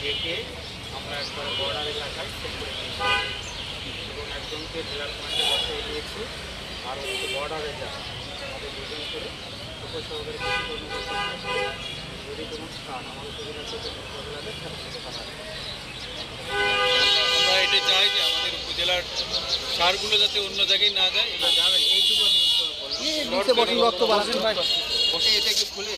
ডেকে আমরা একবার বর্ডার এলাকায় করে এবং একজনকে জেলার পয়েন্টে বসে দিয়েছি আর হচ্ছে বর্ডারে যারা আমাদের দুজন করে উপশহরের কৃষি যদি কোনো স্থান আমার উপজেলা থেকে উপজেলাতে থেকে তারা আমরা এটা চাই যে আমাদের উপজেলার সারগুলো যাতে অন্য জায়গায় না যায় এবং যাবেন এইটুকু আমি বললাম। রক্ত এটা খুলে?